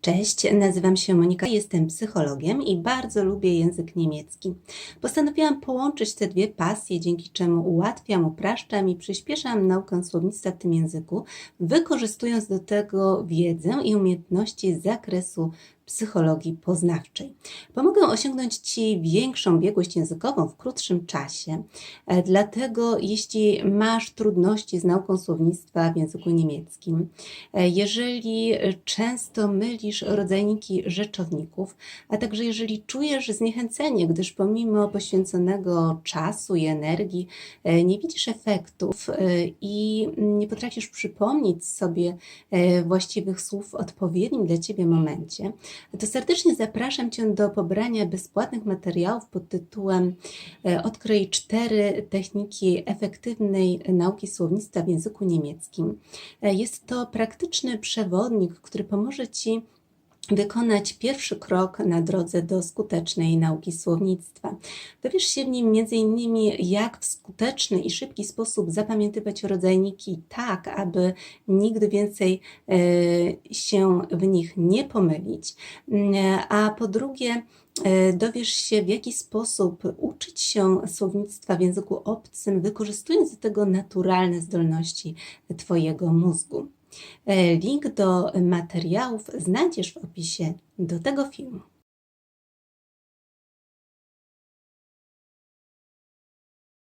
Cześć, nazywam się Monika, jestem psychologiem i bardzo lubię język niemiecki. Postanowiłam połączyć te dwie pasje, dzięki czemu ułatwiam, upraszczam i przyspieszam naukę słownictwa w tym języku, wykorzystując do tego wiedzę i umiejętności z zakresu psychologii poznawczej. Pomogę osiągnąć Ci większą biegłość językową w krótszym czasie, e, dlatego jeśli masz trudności z nauką słownictwa w języku niemieckim, e, jeżeli często mylisz rodzajniki rzeczowników, a także jeżeli czujesz zniechęcenie, gdyż pomimo poświęconego czasu i energii e, nie widzisz efektów i nie potrafisz przypomnieć sobie właściwych słów w odpowiednim dla Ciebie momencie, to serdecznie zapraszam Cię do pobrania bezpłatnych materiałów pod tytułem e, Odkryj cztery techniki efektywnej nauki słownictwa w języku niemieckim. E, Jest to praktyczny przewodnik, który pomoże Ci wykonać pierwszy krok na drodze do skutecznej nauki słownictwa. Dowiesz się w nim m.in. jak w skuteczny i szybki sposób zapamiętywać rodzajniki tak, aby nigdy więcej e, się w nich nie pomylić, Mm, a po drugie e, dowiesz się w jaki sposób uczyć się słownictwa w języku obcym, wykorzystując do tego naturalne zdolności Twojego mózgu. E, Link do materiałów znajdziesz w opisie do tego filmu.